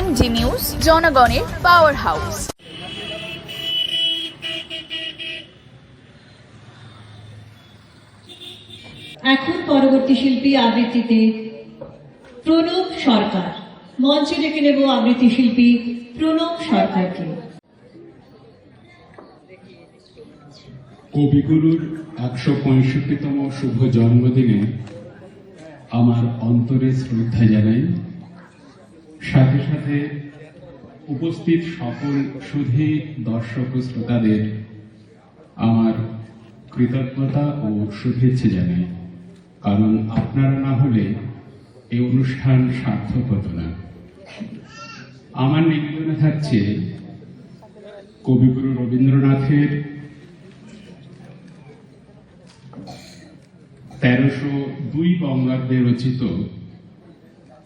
MG news জনগণের power house এখন পরবর্তী শিল্পী আবৃত্তিতে প্রণব সরকার। মঞ্চে ডেকে নেব আবৃত্তি শিল্পী প্রণব সরকারকে। কবিগুরুর একশো পঁয়ষট্টিতম শুভ জন্মদিনে আমার অন্তরে শ্রদ্ধা জানাই সাথে সাথে উপস্থিত সকল সুধী দর্শক শ্রোতাদের আমার কৃতজ্ঞতা ও শুভেচ্ছা জানাই। কারণ আপনারা না হলে এই অনুষ্ঠান সার্থক হতো না। আমার নিবেদনে থাকছে কবিগুরু রবীন্দ্রনাথের তেরোশো দুই বঙ্গাব্দে রচিত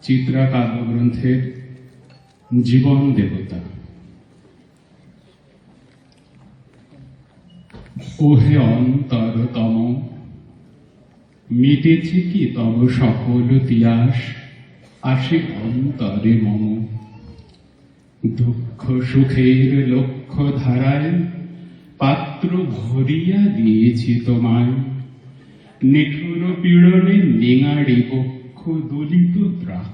চিত্রা কাব্যগ্রন্থের জীবন দেবতা। ওহে অন্তরতম মিটেছে কি তব সকল তিয়াস? আসে অন্তরে মম। দুঃখ সুখের লক্ষ্য ধারায় পাত্র ভরিয়া দিয়েছি তোমায়। নিঠুর পীড়নে নিঙাড়ি বক্ষ দলিত দ্রাক্ষা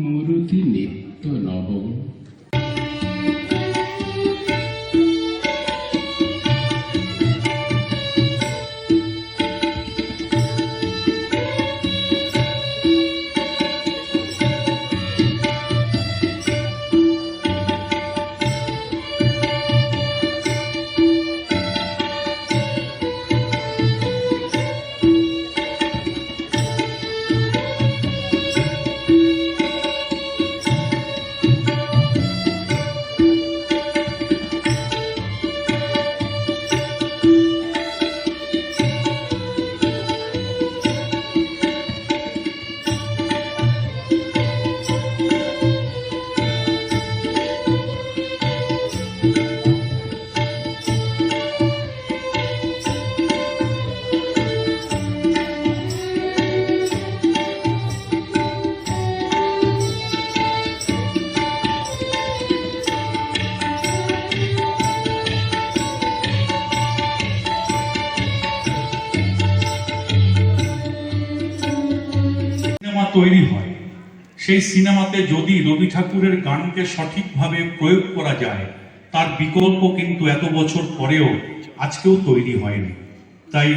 মূরতি নিত্য নব তৈরি হয়। সেই সিনেমাতে যদি রবি ঠাকুরের গানকে সঠিকভাবে প্রয়োগ করা যায়, তার বিকল্প কিন্তু এত বছর পরেও আজকেও তৈরি হয়নি। তাই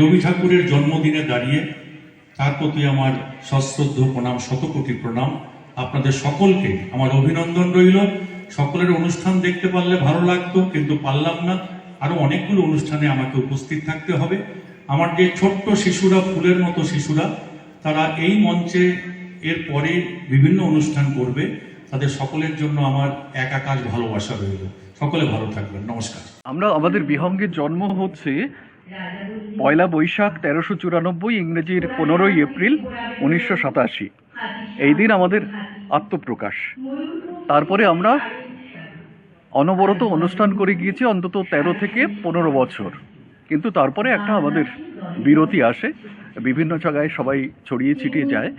রবি ঠাকুরের জন্মদিনে দাঁড়িয়ে তার প্রতি আমার সশ্রদ্ধ প্রণাম, শতকোটি প্রণাম। আপনাদের সকলকে আমার অভিনন্দন রইল। সকলের অনুষ্ঠান দেখতে পারলে ভালো লাগতো, কিন্তু পারলাম না। আরও অনেকগুলো অনুষ্ঠানে আমাকে উপস্থিত থাকতে হবে। আমার যে ছোট্ট শিশুরা, ফুলের মতো শিশুরা তারা এই মঞ্চে এর পরে বিভিন্ন অনুষ্ঠান করবে। তাদের সকলের জন্য আমার এক আকাশ ভালোবাসা রইল। সকলে ভালো থাকবেন। নমস্কার। আমরা আমাদের বিহঙ্গের জন্ম হচ্ছে পয়লা বৈশাখ তেরোশো চুরানব্বই ইংরেজির পনেরোই এপ্রিল উনিশশো সাতাশি। এই দিন আমাদের আত্মপ্রকাশ। তারপরে আমরা অনবরত অনুষ্ঠান করে গিয়েছি অন্তত তেরো থেকে পনেরো বছর। কিন্তু তারপরে একটা আমাদের বিরতি আসে। বিভিন্ন জায়গায় সবাই ছড়িয়ে ছিটিয়ে যায়।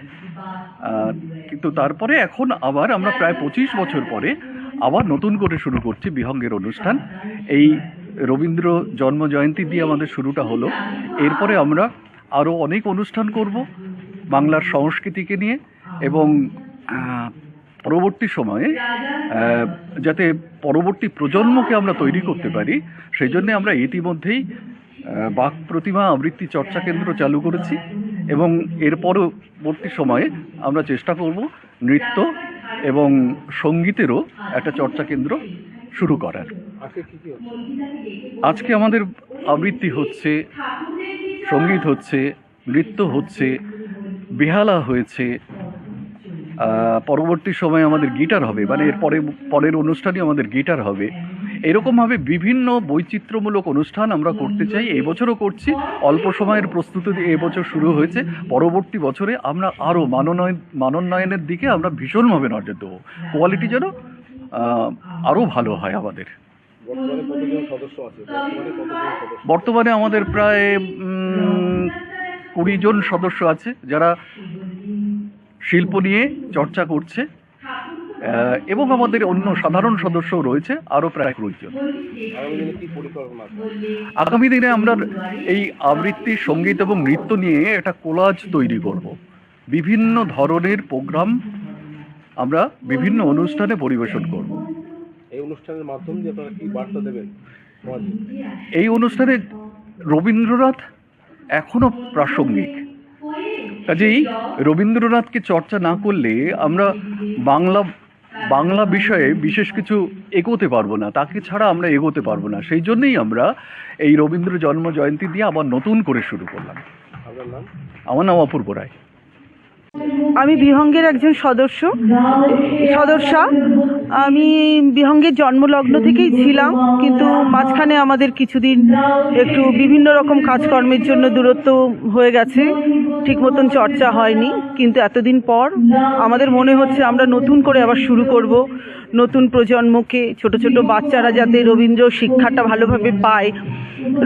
কিন্তু তারপরে এখন আবার আমরা প্রায় পঁচিশ বছর পরে আবার নতুন করে শুরু করছি বিহঙ্গের অনুষ্ঠান। এই রবীন্দ্র জন্ম জয়ন্তী দিয়ে আমাদের শুরুটা হলো। এরপরে আমরা আরও অনেক অনুষ্ঠান করব বাংলার সংস্কৃতিকে নিয়ে এবং পরবর্তী সময়ে যাতে পরবর্তী প্রজন্মকে আমরা তৈরি করতে পারি সেই জন্যে আমরা ইতিমধ্যেই বাক প্রতিমা আবৃত্তি চর্চা কেন্দ্র চালু করেছি এবং এর পরবর্তী সময়ে আমরা চেষ্টা করব নৃত্য এবং সঙ্গীতেরও একটা চর্চা কেন্দ্র শুরু করার। আজকে আমাদের আবৃত্তি হচ্ছে, সংগীত হচ্ছে, নৃত্য হচ্ছে, বেহালা হয়েছে। পরবর্তী সময়ে আমাদের গিটার হবে মানে এর পরে পরের অনুষ্ঠানে আমাদের গিটার হবে। এরকমভাবে বিভিন্ন বৈচিত্র্যমূলক অনুষ্ঠান আমরা করতে চাই। এবছরও করছি। অল্প সময়ের প্রস্তুতি এবছর শুরু হয়েছে। পরবর্তী বছরে আমরা আরও মানোন্নয়ন মানোন্নয়নের দিকে আমরা ভীষণভাবে নজর দেবো। কোয়ালিটি যেন আরও ভালো হয় আমাদের। বর্তমানে আমাদের প্রায় কুড়ি জন সদস্য আছে যারা শিল্প নিয়ে চর্চা করছে। এবং আমাদের অন্য সাধারণ সদস্যও রয়েছে আরও প্রায় কুড়ি জন। আগামী দিনে আমরা এই আবৃত্তি সংগীত এবং নৃত্য নিয়ে একটা কোলাজ তৈরি করব। বিভিন্ন ধরনের প্রোগ্রাম আমরা বিভিন্ন অনুষ্ঠানে পরিবেশন করব। এই অনুষ্ঠানের মাধ্যম দিয়ে আপনারা কি বার্তা দেবেন? এই অনুষ্ঠানে রবীন্দ্রনাথ এখনও প্রাসঙ্গিক। কাজেই রবীন্দ্রনাথকে চর্চা না করলে আমরা বাংলা বাংলা বিষয়ে বিশেষ কিছু এগোতে পারব না তাকে ছাড়া আমরা এগোতে পারব না। সেই জন্যেই আমরা এই রবীন্দ্র জন্ম জয়ন্তী দিয়ে আবার নতুন করে শুরু করলাম। আমার নাম অপূর্ব রায়। আমি বিহঙ্গের একজন সদস্য সদস্যা। আমি বিহঙ্গের জন্মলগ্ন থেকেই ছিলাম কিন্তু মাঝখানে আমাদের কিছুদিন একটু বিভিন্ন রকম কাজকর্মের জন্য দূরত্ব হয়ে গেছে। ঠিক মতন চর্চা হয়নি, কিন্তু এতদিন পর আমাদের মনে হচ্ছে আমরা নতুন করে আবার শুরু করব। নতুন প্রজন্মকে, ছোট ছোট বাচ্চারা যাতে রবীন্দ্র শিক্ষাটা ভালোভাবে পায়।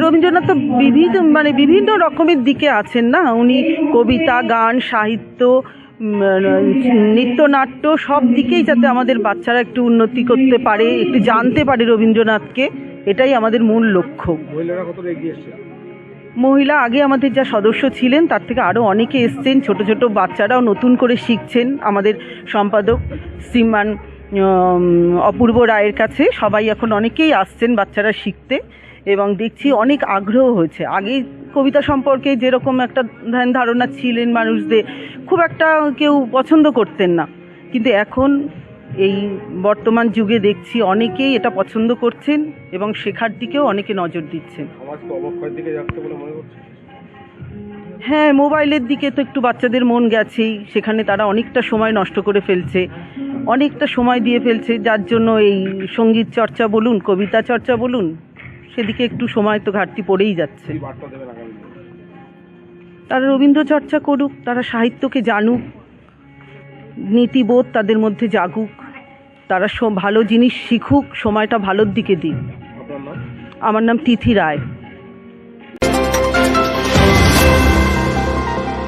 রবীন্দ্রনাথ তো বিভিন্ন মানে বিভিন্ন রকমের দিকে আছেন না? উনি কবিতা, গান, সাহিত্য নৃত্যনাট্য সব দিকেই যাতে আমাদের বাচ্চারা একটু উন্নতি করতে পারে, একটু জানতে পারে রবীন্দ্রনাথকে। এটাই আমাদের মূল লক্ষ্য। মহিলা আগে আমাদের যা সদস্য ছিলেন, তার থেকে আরও অনেকে এসছেন, ছোট ছোট বাচ্চারাও নতুন করে শিখছেন আমাদের সম্পাদক শ্রীমান অপূর্ব রায়ের কাছে। সবাই এখন অনেকেই আসছেন বাচ্চারা শিখতে এবং দেখছি অনেক আগ্রহ হয়েছে। আগে কবিতা সম্পর্কে যেরকম একটা ধ্যান ধারণা ছিলেন মানুষদের, খুব একটা কেউ পছন্দ করতেন না। কিন্তু এখন এই বর্তমান যুগে দেখছি অনেকেই এটা পছন্দ করছেন এবং শেখার দিকেও অনেকে নজর দিচ্ছেন। দিকে যাচ্ছে বলে মনে করছে হ্যাঁ মোবাইলের দিকে তো একটু বাচ্চাদের মন গেছেই সেখানে তারা অনেকটা সময় নষ্ট করে ফেলছে অনেকটা সময় দিয়ে ফেলছে যার জন্য এই সংগীত চর্চা বলুন কবিতা চর্চা বলুন সেদিকে একটু সময় তো ঘাটতি পড়েই যাচ্ছে? তারা রবীন্দ্র চর্চা করুক তারা সাহিত্যকে জানুক নীতিবোধ তাদের মধ্যে জাগুক তারা ভালো জিনিস শিখুক সময়টা ভালোর দিকে দিক। আমার নাম তিথি রায়।